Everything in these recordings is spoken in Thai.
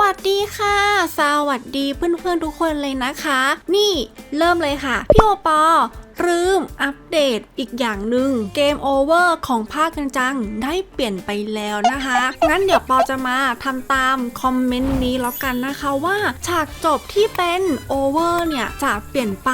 วัสดีค่ะ สวัสดีเพื่อนๆทุกคนเลยนะคะ นี่เริ่มเลยค่ะ พี่โอปอ ลืมอัปเดตอีกอย่างหนึ่งเกมโอเวอร์ของภาคกันจังได้เปลี่ยนไปแล้วนะคะ งั้นเดี๋ยวปอจะมาทำตามคอมเมนต์นี้แล้วกันนะคะว่า ฉากจบที่เป็นโอเวอร์เนี่ย จะเปลี่ยนไป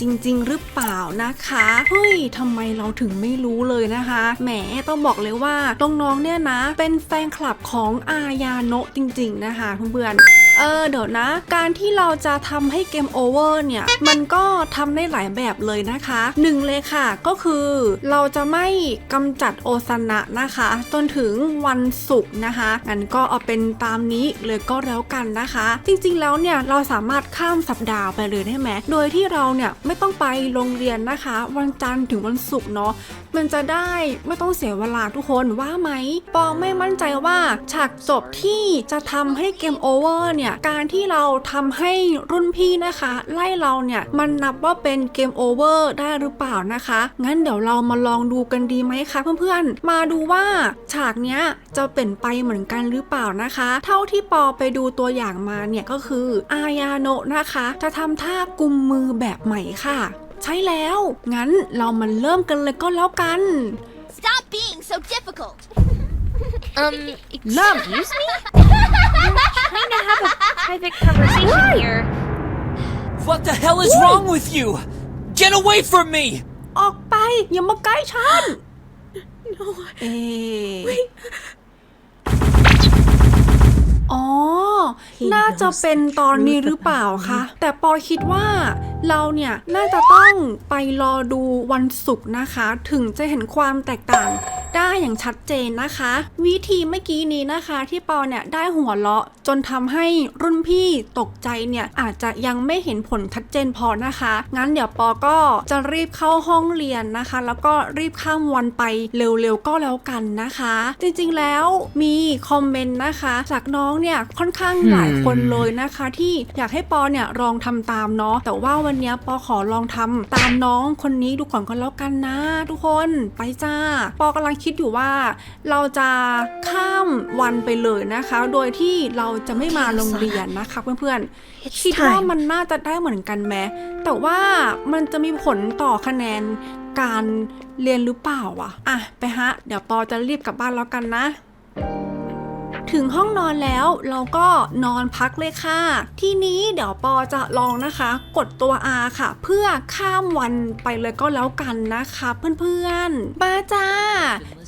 จริง ๆ หรือเปล่านะคะเฮ้ยทำไมเราถึงไม่รู้เลยนะคะแหมต้องบอกเลยว่าน้องๆเนี่ยนะ เป็นแฟนคลับของอายาโนะจริง ๆ นะคะเพื่อนๆ เออเดี๋ยวนะ การที่เราจะทำให้เกมโอเวอร์เนี่ย มันก็ทำได้หลายแบบเลยนะคะหนึ่งเลยค่ะ ก็คือเราจะไม่กำจัดโอซานะนะคะ จนถึงวันศุกร์นะคะงั้นก็เอาเป็นตามนี้เลยก็แล้วกันนะคะ จริงๆแล้วเนี่ยเราสามารถข้ามสัปดาห์ไปเลยได้ไหมโดยที่เราเนี่ยไม่ต้องไปโรงเรียนนะคะ วันจันทร์ถึงวันศุกร์เนาะมันจะได้ไม่ต้องเสียเวลาทุกคนว่าไหมปองไม่มั่นใจว่าฉากจบที่จะทำให้เกมโอเวอร์เนี่ยการที่เราทำให้รุ่นพี่นะคะ ไล่เราเนี่ยมันนับว่าเป็นเกมโอเวอร์ได้หรือเปล่านะคะ งั้นเดี๋ยวเรามาลองดูกันดีไหมคะเพื่อนๆ มาดูว่าฉากเนี้ยจะเปลี่ยนไปเหมือนกันหรือเปล่านะคะ เท่าที่ปอไปดูตัวอย่างมาเนี่ยก็คืออายาโนะนะคะ จะทำท่ากุมมือแบบใหม่ค่ะ ใช่แล้ว งั้นเรามาเริ่มกันเลยก็แล้วกัน Stop being so difficult. Um, Love. excuse me? Trying to have a private conversation here. What the hell is wrong with you? Get away from me! ออกไป อย่ามาใกล้ฉันเอ๊ะอ๋อ น่าจะเป็นตอนนี้หรือเปล่าคะ แต่ปอคิดว่าเราเนี่ยน่าจะต้องไปรอดูวันศุกร์นะคะ ถึงจะเห็นความแตกต่าง ได้อย่างชัดเจนนะคะ วิธีเมื่อกี้นี้นะคะ ที่ปอเนี่ยได้หัวเราะจนทำให้รุ่นพี่ตกใจเนี่ยอาจจะยังไม่เห็นผลชัดเจนพอนะคะ งั้นเดี๋ยวปอก็จะรีบเข้าห้องเรียนนะคะ แล้วก็รีบข้ามวันไปเร็วๆก็แล้วกันนะคะ จริงๆแล้วมีคอมเมนต์นะคะ จากน้องเนี่ยค่อนข้างหลายคนเลยนะคะ ที่อยากให้ปอเนี่ยลองทำตามเนาะแต่ว่าวันนี้ปอขอลองทำตามน้องคนนี้ดูก่อนก็แล้วกันนะ ทุกคนไปจ้า ปอกำลังคิดอยู่ว่าเราจะข้ามวันไปเลยนะคะ โดยที่เราจะไม่มาโรงเรียนนะคะเพื่อนๆ It's คิดว่า time. มันน่าจะได้เหมือนกันไหมแต่ว่ามันจะมีผลต่อคะแนนการเรียนหรือเปล่าวะอะไปฮะ เดี๋ยวปอจะรีบกลับบ้านแล้วกันนะ ถึงห้องนอนแล้วเราก็นอนพักเลยค่ะ ทีนี้เดี๋ยวปอจะลองนะคะ กดตัว R ค่ะ เพื่อข้ามวันไปเลยก็แล้วกันนะคะ เพื่อนๆมาจ้า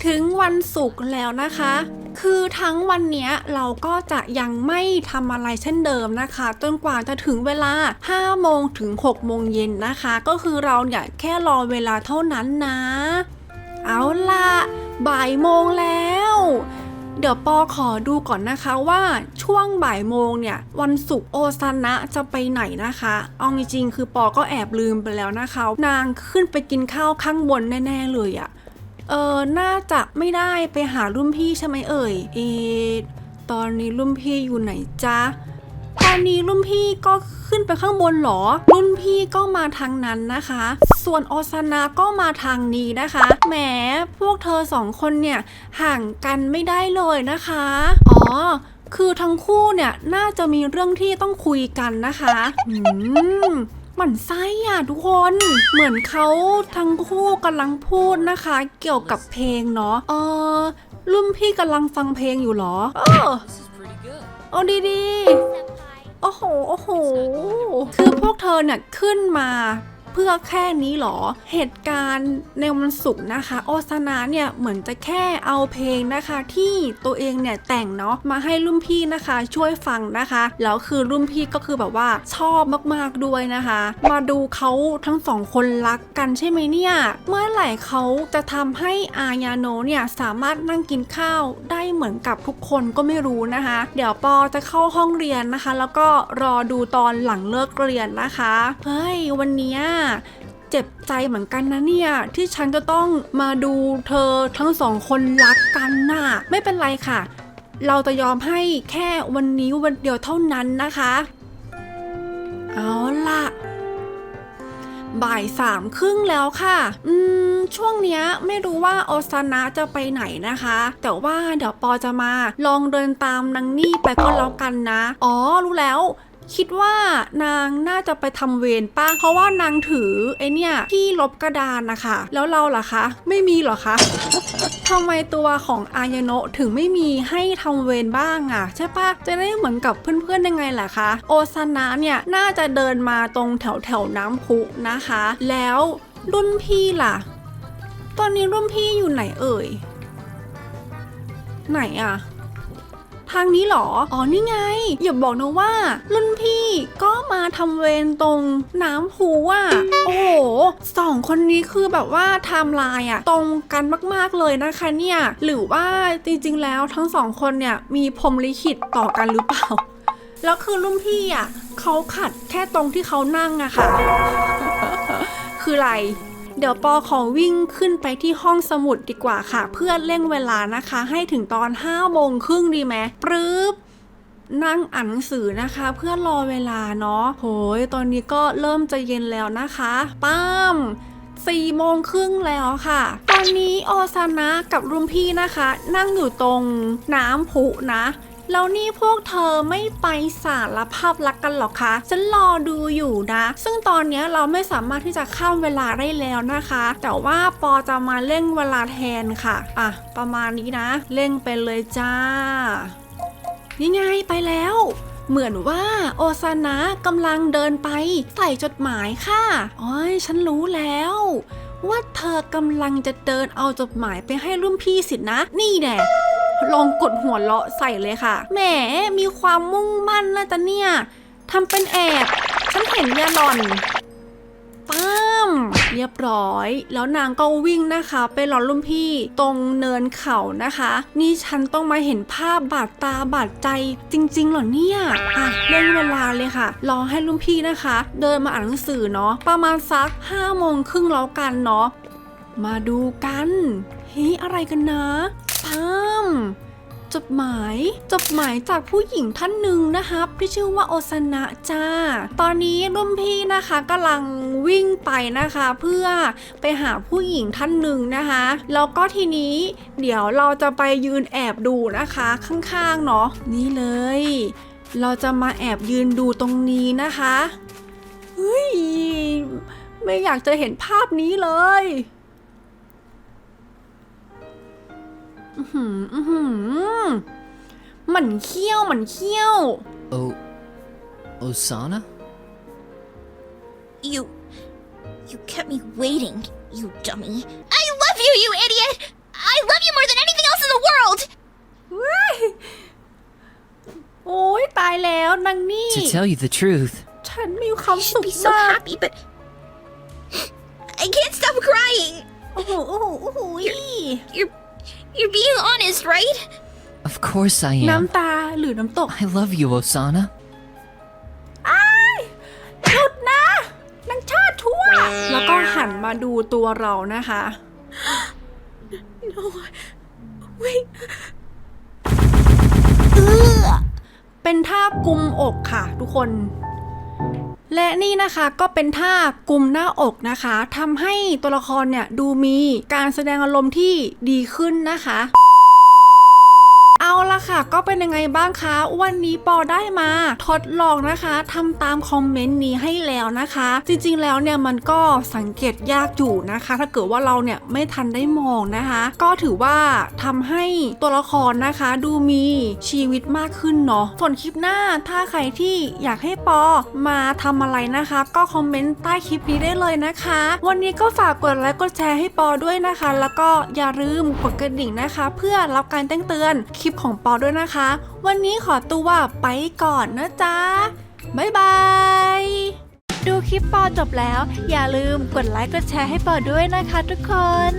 ถึงวันศุกร์แล้วนะคะ คือทั้งวันเนี้ยเราก็จะยังไม่ทำอะไรเช่นเดิมนะคะจนกว่าจะถึงเวลา 5 โมงถึง 6 โมงเย็นนะคะ ก็คือเราเนี่ยแค่รอเวลาเท่านั้นนะ เอาล่ะบ่ายโมงแล้ว เดี๋ยวปอขอดูก่อนนะคะว่าช่วงบ่ายโมงเนี่ย วันศุกร์โอซานะจะไปไหนนะคะ เอาจริงๆคือปอก็แอบลืมไปแล้วนะคะ นางขึ้นไปกินข้าวข้างบนแน่ๆเลยอะเออน่าจะไม่ได้ไปหารุ่นพี่ใช่ไหมเอ่ยเอตอนนี้รุ่นพี่อยู่ไหนจ๊ะ ตอนนี้รุ่นพี่ก็ขึ้นไปข้างบนหรอ รุ่นพี่ก็มาทางนั้นนะคะ ส่วนโอซานะก็มาทางนี้นะคะ แหม พวกเธอสองคนเนี่ยห่างกันไม่ได้เลยนะคะ อ๋อคือทั้งคู่เนี่ยน่าจะมีเรื่องที่ต้องคุยกันนะคะอืมหมั่นไส้อะทุกคน เหมือนเขาทั้งคู่กำลังพูดนะคะ เกี่ยวกับเพลงเนาะ เออรุ่นพี่กำลังฟังเพลงอยู่หรอ เออเอาดีๆ โอ้โห โอ้โห คือพวกเธอเนี่ยขึ้นมา เพื่อแค่นี้เหรอ เหตุการณ์ในวันศุกร์นะคะ โอซานะเนี่ยเหมือนจะแค่เอาเพลงนะคะที่ตัวเองเนี่ยแต่งเนาะมาให้รุ่นพี่นะคะช่วยฟังนะคะแล้วคือรุ่นพี่ก็คือแบบว่าชอบมากๆด้วยนะคะ มาดูเขาทั้งสองคนรักกันใช่ไหมเนี่ย เมื่อไหร่เขาจะทำให้อายาโนเนี่ยสามารถนั่งกินข้าวได้เหมือนกับทุกคนก็ไม่รู้นะคะ เดี๋ยวปอจะเข้าห้องเรียนนะคะ แล้วก็รอดูตอนหลังเลิกเรียนนะคะ เฮ้ยวันเนี้ยเจ็บใจเหมือนกันนะเนี่ย ที่ฉันจะต้องมาดูเธอทั้งสองคนรักกันน่ะ ไม่เป็นไรค่ะ เราจะยอมให้แค่วันนี้วันเดียวเท่านั้นนะคะ เอาล่ะบ่ายสามครึ่งแล้วค่ะ อืม ช่วงเนี้ยไม่รู้ว่าโอซานะจะไปไหนนะคะ แต่ว่าเดี๋ยวปอจะมา ลองเดินตามนางนี่ไปก็แล้วกันนะ อ๋อ รู้แล้ว คิดว่านางน่าจะไปทำเวรป้าเพราะว่านางถือไอเนี่ยที่ลบกระดานนะคะ แล้วเราล่ะคะ ไม่มีหรอคะทำไมตัวของอายโนะถึงไม่มีให้ทำเวรบ้างอะ่ะ ใช่ปะจะได้เหมือนกับเพื่อนๆยังไงล่ะคะ โอซานะเนี่ยน่าจะเดินมาตรงแถวแถวๆน้ำพุนะคะ แล้วรุ่นพี่ล่ะ ตอนนี้รุ่นพี่อยู่ไหนเอ่ย ไหนอะ ทางนี้เหรอ อ๋อนี่ไง อย่าบอกนะว่า รุ่นพี่ก็มาทำเวรตรงน้ำพุอะ โอ้โหสองคนนี้คือแบบว่าไทม์ไลน์อะ ตรงกันมากๆเลยนะคะเนี่ย หรือว่าจริงๆแล้วทั้งสองคนเนี่ยมีพรมลิขิตต่อกันหรือเปล่า แล้วคือรุ่นพี่อะเขาขัดแค่ตรงที่เขานั่งอะค่ะ คืออะไร เดี๋ยวปอขอวิ่งขึ้นไปที่ห้องสมุดดีกว่าค่ะ เพื่อเร่งเวลานะคะ ให้ถึงตอน5โมงครึ่งดีไหมปรึ๊บนั่งอ่านหนังสือนะคะ เพื่อรอเวลาเนาะโหยตอนนี้ก็เริ่มจะเย็นแล้วนะคะป้ามสี่โมงครึ่งแล้วค่ะ ตอนนี้โอซานะกับรุ่นพี่นะคะ นั่งอยู่ตรงน้ำพุนะ แล้วนี่พวกเธอไม่ไปสารภาพรักกันหรอคะฉันรอดูอยู่นะ ซึ่งตอนนี้เราไม่สามารถที่จะข้ามเวลาได้แล้วนะคะ แต่ว่าปอจะมาเร่งเวลาแทนค่ะ อะ ประมาณนี้นะ เร่งไปเลยจ้า นี่ไงไปแล้วเหมือนว่าโอซานะกำลังเดินไปใส่จดหมายค่ะโอ้ยฉันรู้แล้ว ว่าเธอกำลังจะเดินเอาจดหมายไปให้รุ่นพี่สินะ นี่แน่ ลองกดหัวเราะใส่เลยค่ะ แหม มีความมุ่งมั่นนะจ๊ะเนี่ยทำเป็นแอบ ฉันเห็นยาหล่อนป้ามเรียบร้อย แล้วนางก็วิ่งนะคะไปรอรุ่นพี่ตรงเนินเขานะคะ นี่ฉันต้องมาเห็นภาพบาดตาบาดใจจริงๆหรอเนี่ยอะเร่งเวลาเลยค่ะ รอให้รุ่นพี่นะคะ เดินมาอ่านหนังสือเนาะประมาณสัก5โมงครึ่งแล้วกันเนาะมาดูกันเฮ้ยอะไรกันนะป้าม จดหมายจดหมายจากผู้หญิงท่านหนึ่งนะคะที่ชื่อว่าโอซานะจ้า ตอนนี้รุ่นพี่นะคะกำลังวิ่งไปนะคะ เพื่อไปหาผู้หญิงท่านหนึ่งนะคะแล้วก็ทีนี้เดี๋ยวเราจะไปยืนแอบดูนะคะข้างๆเนาะนี่เลย เราจะมาแอบยืนดูตรงนี้นะคะเฮ้ยไม่อยากจะเห็นภาพนี้เลย อื้อหืออื้อหือหมันเขี้ยวหมันเขี้ยว Oh. Osana? You. You kept me waiting, you dummy. I love you, you idiot! I love you more than anything else in the world! โอ้ยตายแล้วนางนี่ To tell you the truth, ฉันมีความ You สุ should ข be so มาก happy, but. I can't stop crying! โอ้โหโอ้โหโอ้โห You're. You're being honest, right? of course I am. น้ำตาหรือน้ำตก I love you, Osana. หยุดนะนางชาติทั่ว แล้วก็หันมาดูตัวเรานะคะ No. Wait. เป็นท่ากุมอกค่ะ ทุกคน และนี่นะคะก็เป็นท่ากุมหน้าอกนะคะทำให้ตัวละครเนี่ยดูมีการแสดงอารมณ์ที่ดีขึ้นนะคะ เอาละค่ะ ก็เป็นยังไงบ้างคะ วันนี้ปอได้มาทดลองนะคะทำตามคอมเมนต์นี้ให้แล้วนะคะ จริงๆแล้วเนี่ยมันก็สังเกตยากอยู่นะคะ ถ้าเกิดว่าเราเนี่ยไม่ทันได้มองนะคะ ก็ถือว่าทำให้ตัวละครนะคะ ดูมีชีวิตมากขึ้นเนาะส่วนคลิปหน้าถ้าใครที่อยากให้ปอมาทำอะไรนะคะ ก็คอมเมนต์ใต้คลิปนี้ได้เลยนะคะ วันนี้ก็ฝากกดไลค์กดแชร์ให้ปอด้วยนะคะ แล้วก็อย่าลืมกดกระดิ่งนะคะ เพื่อรับการแจ้งเตือนคลิปของปอด้วยนะคะ วันนี้ขอตัวไปก่อนนะจ๊ะ บ๊ายบาย ดูคลิปปอจบแล้ว อย่าลืมกดไลค์กดแชร์ให้ปอด้วยนะคะทุกคน